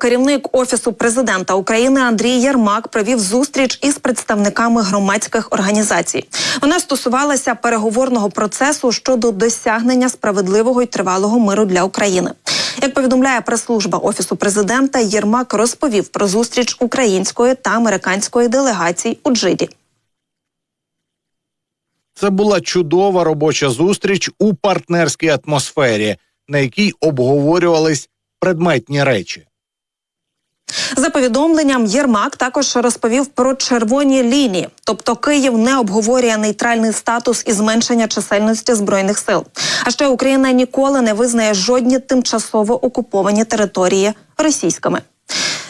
керівник офісу президента України Андрій Єрмак провів зустріч із представниками громадських організацій. Вона стосувалася переговорного процесу щодо досягнення справедливого і тривалого миру для України. Як повідомляє прес-служба офісу президента, Єрмак розповів про зустріч української та американської делегацій у Джиді. Це була чудова робоча зустріч у партнерській атмосфері, на якій обговорювались предметні речі. За повідомленням, Єрмак також розповів про червоні лінії, тобто Київ не обговорює нейтральний статус і зменшення чисельності збройних сил. А ще Україна ніколи не визнає жодні тимчасово окуповані території російськими.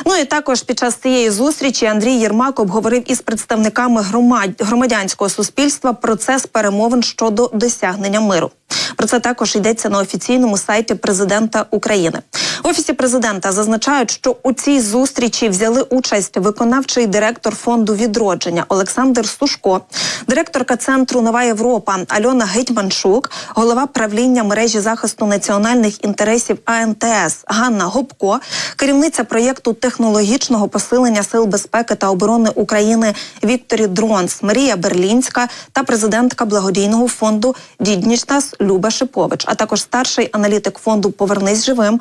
Ну і також під час цієї зустрічі Андрій Єрмак обговорив із представниками громад... громадянського суспільства процес перемовин щодо досягнення миру. Про це також йдеться на офіційному сайті президента України. В офісі президента зазначають, що у цій зустрічі взяли участь виконавчий директор фонду відродження Олександр Сушко, директорка центру Нова Європа Альона Гетьманчук, голова правління мережі захисту національних інтересів АНТС Ганна Гопко, керівниця проєкту технологічного посилення сил безпеки та оборони України Вікторі Дронс, Марія Берлінська та президентка благодійного фонду Діднічтас Люба Шипович, а також старший аналітик фонду Повернись живим,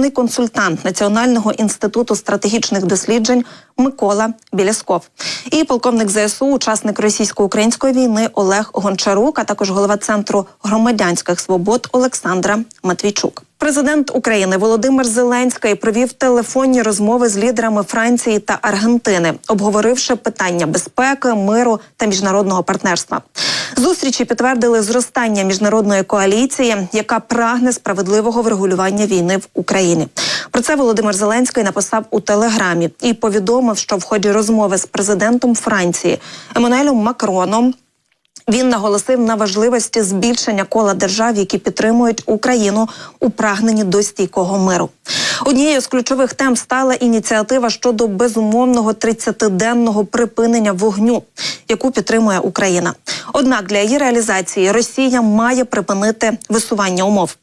головний консультант Національного інституту стратегічних досліджень Микола Білясков і полковник ЗСУ, учасник російсько-української війни Олег Гончарук, а також голова центру громадянських свобод Олександра Матвійчук. Президент України Володимир Зеленський провів телефонні розмови з лідерами Франції та Аргентини, обговоривши питання безпеки, миру та міжнародного партнерства. Зустрічі підтвердили зростання міжнародної коаліції, яка прагне справедливого врегулювання війни в Україні. Про це Володимир Зеленський написав у телеграмі і повідомив, що в ході розмови з президентом Франції Еммануелем Макроном. Він наголосив на важливості збільшення кола держав, які підтримують Україну у прагненні до стійкого миру. Однією з ключових тем стала ініціатива щодо безумовного 30-денного припинення вогню, яку підтримує Україна. Однак для її реалізації Росія має припинити висування умов.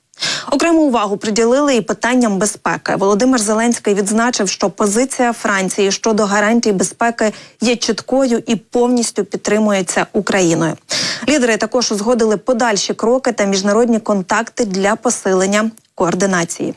Окрему увагу приділили і питанням безпеки. Володимир Зеленський відзначив, що позиція Франції щодо гарантій безпеки є чіткою і повністю підтримується Україною. Лідери також узгодили подальші кроки та міжнародні контакти для посилення координації.